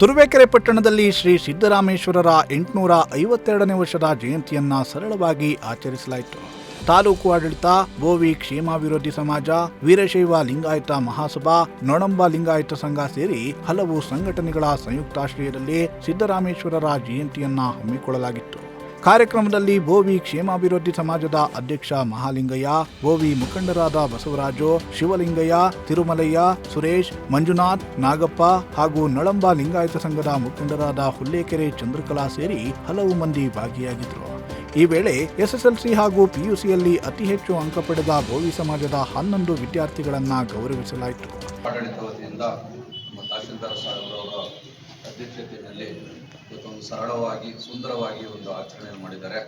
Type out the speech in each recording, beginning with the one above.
ತುರುವೇಕೆರೆ ಪಟ್ಟಣದಲ್ಲಿ ಶ್ರೀ ಸಿದ್ದರಾಮೇಶ್ವರರ ಎಂಟುನೂರ ಐವತ್ತೆರಡನೇ ವರ್ಷದ ಜಯಂತಿಯನ್ನ ಸರಳವಾಗಿ ಆಚರಿಸಲಾಯಿತು. ತಾಲೂಕು ಆಡಳಿತ ಬೋವಿ ಕ್ಷೇಮ ವಿರೋಧಿ ಸಮಾಜ, ವೀರಶೈವ ಲಿಂಗಾಯತ ಮಹಾಸಭಾ, ನೊಣಂಬ ಲಿಂಗಾಯತ ಸಂಘ ಸೇರಿ ಹಲವು ಸಂಘಟನೆಗಳ ಸಂಯುಕ್ತಾಶ್ರಯದಲ್ಲಿ ಸಿದ್ದರಾಮೇಶ್ವರರ ಜಯಂತಿಯನ್ನ ಹಮ್ಮಿಕೊಳ್ಳಲಾಗಿತ್ತು. ಕಾರ್ಯಕ್ರಮದಲ್ಲಿ ಬೋವಿ ಕ್ಷೇಮಾಭಿವೃದ್ಧಿ ಸಮಾಜದ ಅಧ್ಯಕ್ಷ ಮಹಾಲಿಂಗಯ್ಯ, ಬೋವಿ ಮುಖಂಡರಾದ ಬಸವರಾಜು, ಶಿವಲಿಂಗಯ್ಯ, ತಿರುಮಲಯ್ಯ, ಸುರೇಶ್, ಮಂಜುನಾಥ್, ನಾಗಪ್ಪ ಹಾಗೂ ನಳಂಬ ಲಿಂಗಾಯತ ಸಂಘದ ಮುಖಂಡರಾದ ಹುಲ್ಲೇಕೆರೆ ಚಂದ್ರಕಲಾ ಸೇರಿ ಹಲವು ಮಂದಿ ಭಾಗಿಯಾಗಿದ್ದರು. ಈ ವೇಳೆ ಎಸ್ಎಸ್ಎಲ್ಸಿ ಹಾಗೂ ಪಿಯುಸಿಯಲ್ಲಿ ಅತಿ ಹೆಚ್ಚು ಅಂಕ ಪಡೆದ ಬೋವಿ ಸಮಾಜದ ಹನ್ನೊಂದು ವಿದ್ಯಾರ್ಥಿಗಳನ್ನು ಗೌರವಿಸಲಾಯಿತು. ಅಧ್ಯಕ್ಷತೆಯಲ್ಲಿ ಇವತ್ತೊಂದು ಸರಳವಾಗಿ, ಸುಂದರವಾಗಿ ಒಂದು ಆಚರಣೆಯನ್ನು ಮಾಡಿದ್ದಾರೆ.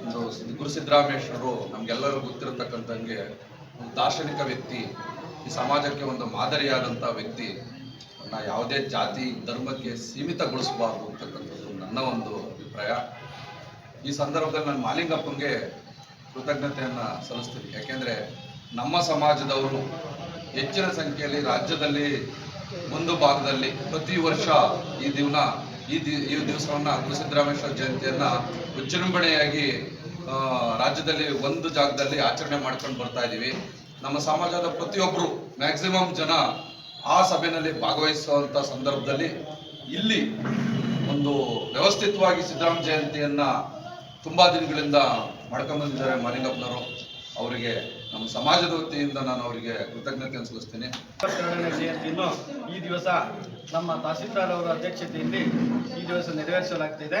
ಒಂದು ಗುರು ಸಿದ್ದರಾಮೇಶ್ವರರು ನಮಗೆಲ್ಲರಿಗೂ ಗೊತ್ತಿರತಕ್ಕಂಥಂಗೆ ಒಂದು ದಾರ್ಶನಿಕ ವ್ಯಕ್ತಿ, ಈ ಸಮಾಜಕ್ಕೆ ಒಂದು ಮಾದರಿಯಾದಂಥ ವ್ಯಕ್ತಿ. ನಾ ಯಾವುದೇ ಜಾತಿ, ಧರ್ಮಕ್ಕೆ ಸೀಮಿತಗೊಳಿಸಬಾರ್ದು ಅಂತಕ್ಕಂಥದ್ದು ನನ್ನ ಒಂದು ಅಭಿಪ್ರಾಯ. ಈ ಸಂದರ್ಭದಲ್ಲಿ ನಾನು ಮಾಲಿಂಗಪ್ಪಂಗೆ ಕೃತಜ್ಞತೆಯನ್ನು ಸಲ್ಲಿಸ್ತೀನಿ. ಯಾಕೆಂದರೆ ನಮ್ಮ ಸಮಾಜದವರು ಹೆಚ್ಚಿನ ಸಂಖ್ಯೆಯಲ್ಲಿ ರಾಜ್ಯದಲ್ಲಿ ಒಂದು ಭಾಗದಲ್ಲಿ ಪ್ರತಿ ವರ್ಷ ಈ ದಿನ ಈ ದಿ, ಈ ದಿವಸವನ್ನು ಗುರುಸಿದ್ದರಾಮೇಶ್ವರ ಜಯಂತಿಯನ್ನು ವಿಜೃಂಭಣೆಯಾಗಿ ರಾಜ್ಯದಲ್ಲಿ ಒಂದು ಜಾಗದಲ್ಲಿ ಆಚರಣೆ ಮಾಡ್ಕೊಂಡು ಬರ್ತಾ ಇದ್ದೀವಿ ನಮ್ಮ ಸಮಾಜದ ಪ್ರತಿಯೊಬ್ಬರು ಮ್ಯಾಕ್ಸಿಮಮ್ ಜನ ಆ ಸಭೆಯಲ್ಲಿ ಭಾಗವಹಿಸುವಂಥ ಸಂದರ್ಭದಲ್ಲಿ ಇಲ್ಲಿ ಒಂದು ವ್ಯವಸ್ಥಿತವಾಗಿ ಸಿದ್ದರಾಮ ಜಯಂತಿಯನ್ನ ತುಂಬಾ ದಿನಗಳಿಂದ ಮಾಡ್ಕೊಂಡ್ಬಂದಿದ್ದಾರೆ ಬಂದಿದ್ದಾರೆ ಮಾಲಿಂಗಪ್ಪನವರು. ಅವರಿಗೆ ನಮ್ಮ ಸಮಾಜದ ವತಿಯಿಂದ ನಾನು ಅವರಿಗೆ ಕೃತಜ್ಞತೆ ಸಲ್ಲಿಸ್ತೇನೆ ಇಪ್ಪತ್ತೆರಡನೇ ಜಯಂತಿಯನ್ನು ಈ ದಿವಸ ನಮ್ಮ ತಹಸೀಲ್ದಾರ್ ಅವರ ಅಧ್ಯಕ್ಷತೆಯಲ್ಲಿ ಈ ದಿವಸ ನೆರವೇರಿಸಲಾಗ್ತಿದೆ.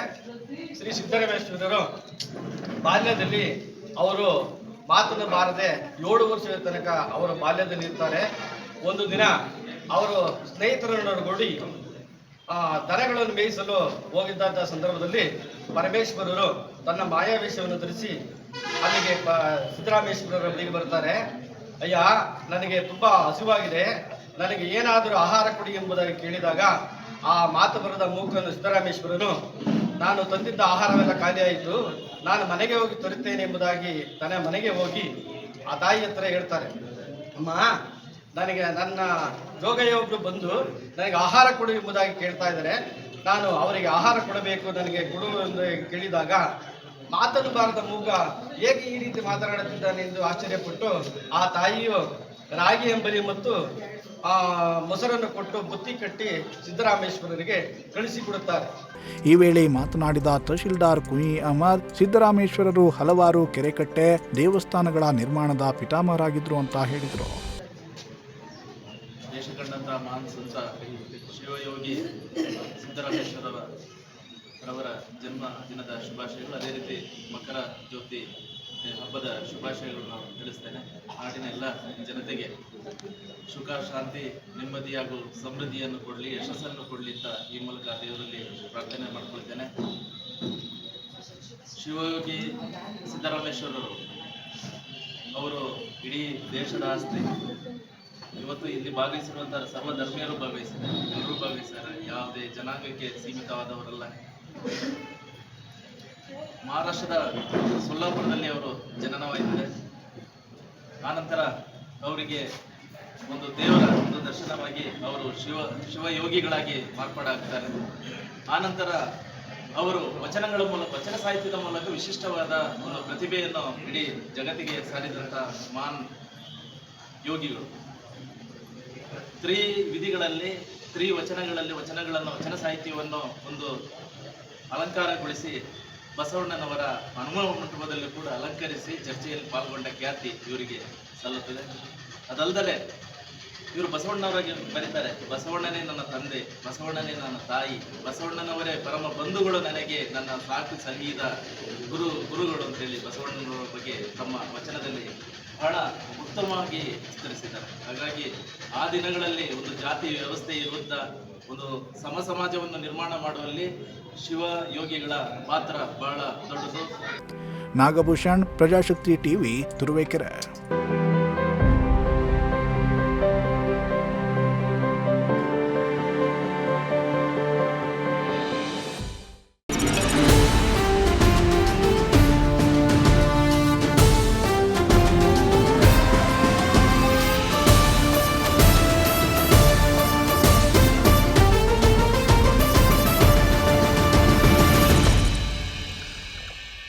ಶ್ರೀ ಸಿದ್ದರಾಮೇಶ್ವರರು ಬಾಲ್ಯದಲ್ಲಿ ಅವರು ಮಾತನ್ನು ಬಾರದೆ ಏಳು ವರ್ಷದ ತನಕ ಅವರು ಬಾಲ್ಯದಲ್ಲಿ ಇರ್ತಾರೆ. ಒಂದು ದಿನ ಅವರು ಸ್ನೇಹಿತರನ್ನೊಡಗೂಡಿ ಆ, ದನಗಳನ್ನು ಮೇಯಿಸಲು ಹೋಗಿದ್ದಂಥ ಸಂದರ್ಭದಲ್ಲಿ ಪರಮೇಶ್ವರರು ತನ್ನ ಮಾಯಾವೇಶವನ್ನು ಧರಿಸಿ ಅಲ್ಲಿಗೆ ಸಿದ್ದರಾಮೇಶ್ವರ ಬಳಿಗೆ ಬರ್ತಾರೆ. ಅಯ್ಯ, ನನಗೆ ತುಂಬಾ ಹಸಿವಾಗಿದೆ. ನನಗೆ ಏನಾದರೂ ಆಹಾರ ಕೊಡಿ ಎಂಬುದಾಗಿ ಕೇಳಿದಾಗ ಆ ಮಾತು ಬರದ ಮೂಕನ್ನು ಸಿದ್ದರಾಮೇಶ್ವರನು, ನಾನು ತಂದಿದ್ದ ಆಹಾರವೆಲ್ಲ ಖಾಲಿಯಾಯಿತು ನಾನು ಮನೆಗೆ ಹೋಗಿ ತರುತ್ತೇನೆ ಎಂಬುದಾಗಿ ತನ್ನ ಮನೆಗೆ ಹೋಗಿ ಆ ತಾಯಿ ಹತ್ರ ಹೇಳ್ತಾರೆ. ಅಮ್ಮ, ನನಗೆ ನನ್ನ ಜೋಗಯ್ಯ ಬಂದು ನನಗೆ ಆಹಾರ ಕೊಡು ಎಂಬುದಾಗಿ ಕೇಳ್ತಾ ಇದ್ದಾರೆ. ನಾನು ಅವರಿಗೆ ಆಹಾರ ಕೊಡಬೇಕು, ನನಗೆ ಕೊಡು ಎಂದು ಕೇಳಿದಾಗ ಮಾತನ್ನು ಬಾರದ ಮೂಗ ಹೇಗೆ ಈ ರೀತಿ ಮಾತನಾಡುತ್ತಿದ್ದಾನೆ ಎಂದು ಆಶ್ಚರ್ಯಪಟ್ಟು ಆ ತಾಯಿಯು ರಾಗಿ ಎಂಬಲಿ ಮತ್ತು ಆ ಮೊಸರನ್ನು ಕೊಟ್ಟು ಬುತ್ತಿ ಕಟ್ಟಿ ಸಿದ್ದರಾಮೇಶ್ವರರಿಗೆ ಕಳಿಸಿಕೊಡುತ್ತಾರೆ. ಈ ವೇಳೆ ಮಾತನಾಡಿದ ತಹಶೀಲ್ದಾರ್ ಕುಯಿ ಅಹಮದ್ ಸಿದ್ದರಾಮೇಶ್ವರರು ಹಲವಾರು ಕೆರೆಕಟ್ಟೆ ದೇವಸ್ಥಾನಗಳ ನಿರ್ಮಾಣದ ಪಿತಾಮಹರಾಗಿದ್ರು ಅಂತ ಹೇಳಿದರು. ದೇಶ ಕಂಡಂತಹ ಮಹಾನ್ ಸಂತ ಶಿವಯೋಗಿ ಸಿದ್ದರಾಮೇಶ್ವರರ ರವರ ಜನ್ಮ ದಿನದ ಶುಭಾಶಯಗಳು. ಅದೇ ರೀತಿ ಮಕರ ಜ್ಯೋತಿ ಹಬ್ಬದ ಶುಭಾಶಯಗಳು ನಾನು ತಿಳಿಸ್ತೇನೆ. ಹಾಡಿನ ಎಲ್ಲ ಜನತೆಗೆ ಸುಖ, ಶಾಂತಿ, ನೆಮ್ಮದಿ ಹಾಗೂ ಸಮೃದ್ಧಿಯನ್ನು ಕೊಡಲಿ, ಯಶಸ್ಸನ್ನು ಕೊಡಲಿ ಅಂತ ಈ ಮೂಲಕ ದೇವರಲ್ಲಿ ಪ್ರಾರ್ಥನೆ ಮಾಡ್ಕೊಳ್ತೇನೆ. ಶಿವಯೋಗಿ ಸಿದ್ದರಾಮೇಶ್ವರರು ಅವರು ಇಡೀ ದೇಶದ ಆಸ್ತಿ ಇವತ್ತು ಇಲ್ಲಿ ಭಾಗವಹಿಸಿರುವಂತಹ ಸರ್ವ ಧರ್ಮೀಯರು ಭಾಗವಹಿಸಿದ್ದಾರೆ. ಎಲ್ಲರೂ ಭಾಗವಹಿಸಿದ್ದಾರೆ. ಯಾವುದೇ ಜನಾಂಗಕ್ಕೆ ಸೀಮಿತವಾದವರಲ್ಲ. ಮಹಾರಾಷ್ಟ್ರದ ಸೊಲ್ಲಾಪುರದಲ್ಲಿ ಅವರು ಜನನವಾಗಿದ್ದಾರೆ ಆನಂತರ ಅವರಿಗೆ ಒಂದು ದೇವರ ಒಂದು ದರ್ಶನವಾಗಿ ಅವರು ಶಿವ, ಶಿವಯೋಗಿಗಳಾಗಿ ಮಾರ್ಪಾಡಾಗ್ತಾರೆ ಆನಂತರ ಅವರು ವಚನಗಳ ಮೂಲಕ, ವಚನ ಸಾಹಿತ್ಯದ ಮೂಲಕ ವಿಶಿಷ್ಟವಾದ ಒಂದು ಪ್ರತಿಭೆಯನ್ನು ಇಡೀ ಜಗತ್ತಿಗೆ ಸಾರಿದಂಥ ಮಾನ್ ಯೋಗಿಗಳು. ತ್ರಿ ವಿಧಿಗಳಲ್ಲಿ, ತ್ರಿ ವಚನಗಳಲ್ಲಿ ವಚನಗಳನ್ನು, ವಚನ ಸಾಹಿತ್ಯವನ್ನು ಒಂದು ಅಲಂಕಾರಗೊಳಿಸಿ ಬಸವಣ್ಣನವರ ಹನುಮ ಮಂಟಪದಲ್ಲಿ ಕೂಡ ಅಲಂಕರಿಸಿ ಚರ್ಚೆಯಲ್ಲಿ ಪಾಲ್ಗೊಂಡ ಖ್ಯಾತಿ ಇವರಿಗೆ ಸಲ್ಲುತ್ತದೆ. ಅದಲ್ಲದೆ ಇವರು ಬಸವಣ್ಣವರಾಗಿ ಬರೀತಾರೆ. ಬಸವಣ್ಣನೇ ನನ್ನ ತಂದೆ, ಬಸವಣ್ಣನೇ ನನ್ನ ತಾಯಿ, ಬಸವಣ್ಣನವರೇ ಪರಮ ಬಂಧುಗಳು ನನಗೆ ನನ್ನ ಸಾಕು ಸಂಗೀತ ಗುರು, ಗುರುಗಳು ಅಂತ ಹೇಳಿ ಬಸವಣ್ಣನವರ ಬಗ್ಗೆ ತಮ್ಮ ವಚನದಲ್ಲಿ ಬಹಳ ಉತ್ತಮವಾಗಿ ಚಿತ್ರಿಸಿದ್ದಾರೆ ಹಾಗಾಗಿ ಆ ದಿನಗಳಲ್ಲಿ ಒಂದು ಜಾತಿ ವ್ಯವಸ್ಥೆ ವಿರುದ್ಧ ಒಂದು ಸಮ ಸಮಾಜವನ್ನು ನಿರ್ಮಾಣ ಮಾಡುವಲ್ಲಿ ಶಿವ ಯೋಗಿಗಳ ಪಾತ್ರ ಬಹಳ ದೊಡ್ಡದು. ನಾಗಭೂಷಣ್, ಪ್ರಜಾಶಕ್ತಿ ಟಿವಿ, ತುರುವೇಕೆರೆ.